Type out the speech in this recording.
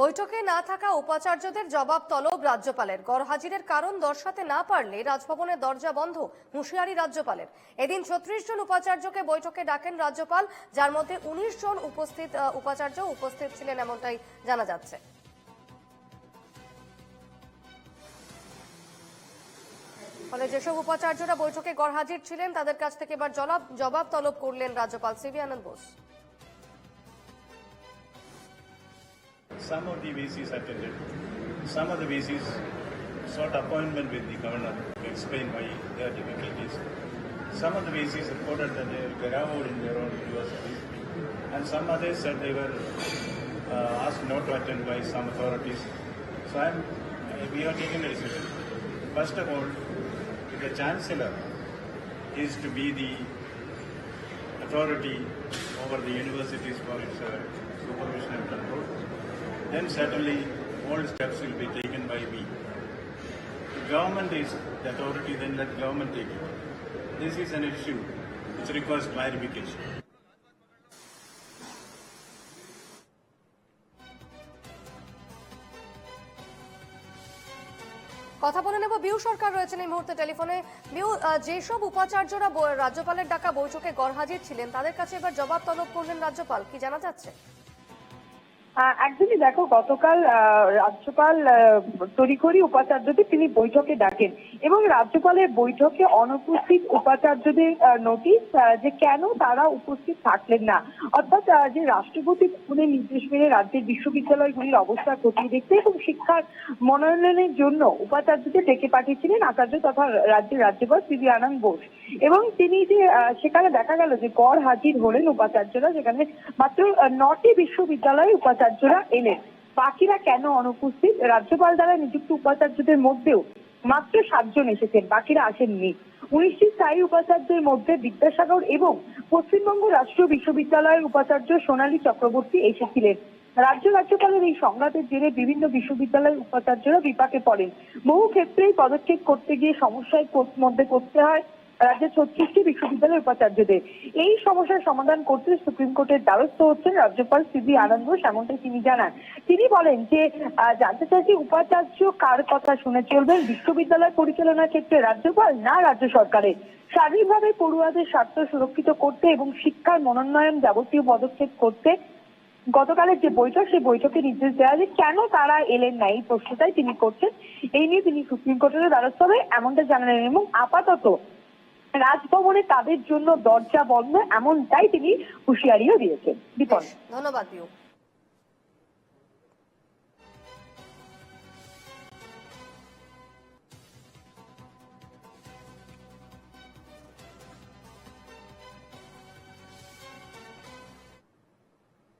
বৈঠকে না থাকা উপাচার্যদের জবাব তলব রাজ্যপালের। গড়হাজিরের কারণ দর্শাতে না পারলে রাজভবনের দরজা বন্ধ হুঁশিয়ারি রাজ্যপালের। এদিন ছত্রিশ জন উপাচার্যকে বৈঠকে ডাকেন রাজ্যপাল, যার মধ্যে উনিশ জন উপস্থিত উপাচার্য উপস্থিত ছিলেন এমনটাই জানা যাচ্ছে। ফলে যেসব উপাচার্যরা বৈঠকে গড়হাজির ছিলেন, তাদের কাছ থেকে এবার জবাব তলব করলেন রাজ্যপাল CV Ananda Bose. Some of the VCs attended. Some of the VCs sought appointment with the governor to explain why their difficulties. Some of the VCs reported that they were gravelled in their own universities. And some others said they were uh, asked not to attend by some authorities. So I'm, uh, we have taken a decision. First of all, the chancellor is to be the authority over the universities for its uh, supervision and control, then certainly all steps will be taken by me. If government is the authority, then let government take it. This is an issue which requires clarification. কথা বলে নেব বিউ সরকার রয়েছেন এই মুহূর্তে টেলিফোনে বিউ যেসব উপাচার্যরা রাজ্যপালের ডাকা বৈঠকে গড়হাজির ছিলেন তাদের কাছে এবার জবাব তলব করলেন রাজ্যপাল কি জানা যাচ্ছে একদমই দেখো, গতকাল রাজ্যপাল তড়িঘড়ি উপাচার্যদের তিনি বৈঠকে ডাকেন এবং রাজ্যপালের বৈঠকে অনুপস্থিত উপাচার্যদের নোটিশ যে কেন তারা উপস্থিত থাকলেন না। অর্থাৎ যে রাষ্ট্রপতি ভবনের নির্দেশ মেনে রাজ্যের বিশ্ববিদ্যালয়গুলির অবস্থা খতিয়ে দেখতে এবং শিক্ষার মনোনয়নের জন্য উপাচার্যদের ডেকে পাঠিয়েছিলেন আচার্য তথা রাজ্যের রাজ্যপাল সিবি আনন্দ বোস। এবং তিনি যে সেখানে দেখা গেল যে গড় হাজির হলেন উপাচার্যরা, যেখানে মাত্র নটি বিশ্ববিদ্যালয়ে উপাচার্যরা এলেন। বাকিরা কেন অনুপস্থিত? রাজ্যপাল দ্বারা নিযুক্ত উপাচার্যদের মধ্যেও মাত্র সাতজন এসেছেন, বাকিরা আসেননি। উনিশটি স্থায়ী উপাচার্যের মধ্যে বিদ্যাসাগর এবং পশ্চিমবঙ্গ রাষ্ট্রীয় বিশ্ববিদ্যালয়ের উপাচার্য সোনালী চক্রবর্তী এসেছিলেন। রাজ্য রাজ্যপালের এই সংঘাতের জেরে বিভিন্ন বিশ্ববিদ্যালয়ের উপাচার্যরা বিপাকে পড়েন। বহু ক্ষেত্রেই পদক্ষেপ করতে গিয়ে সমস্যায় মধ্যে পড়তে হয়। রাজ্যের ছত্রিশটি বিশ্ববিদ্যালয়ের উপাচার্যদের। এই সমস্যার সমাধান করতে সুপ্রিম কোর্টের দ্বারস্থ হচ্ছেন রাজ্যপাল সিবি আনন্দ এমনটাই তিনি জানান। তিনি বলেন যে জানতে চাইছি উপাচার্য কার কথা শুনে চলবেন, বিশ্ববিদ্যালয় পরিচালনার ক্ষেত্রে রাজ্যপাল না রাজ্য সরকারের? শারীরিকভাবে পড়ুয়াদের স্বার্থ সুরক্ষিত করতে এবং শিক্ষার মনোন্নয়ন যাবতীয় পদক্ষেপ করতে গতকালের যে বৈঠক, সেই বৈঠকে নির্দেশ দেওয়া যে কেন তারা এলেন না, এই প্রশ্নটাই তিনি করছেন। এই নিয়ে তিনি সুপ্রিম কোর্টের দ্বারস্থ হবে, এমনটা জানালেন এবং আপাতত রাজভবনে তাদের জন্য দরজা বন্ধ এমনটাই তিনি হুঁশিয়ারিও দিয়েছেন। বিপন্ন। ধন্যবাদ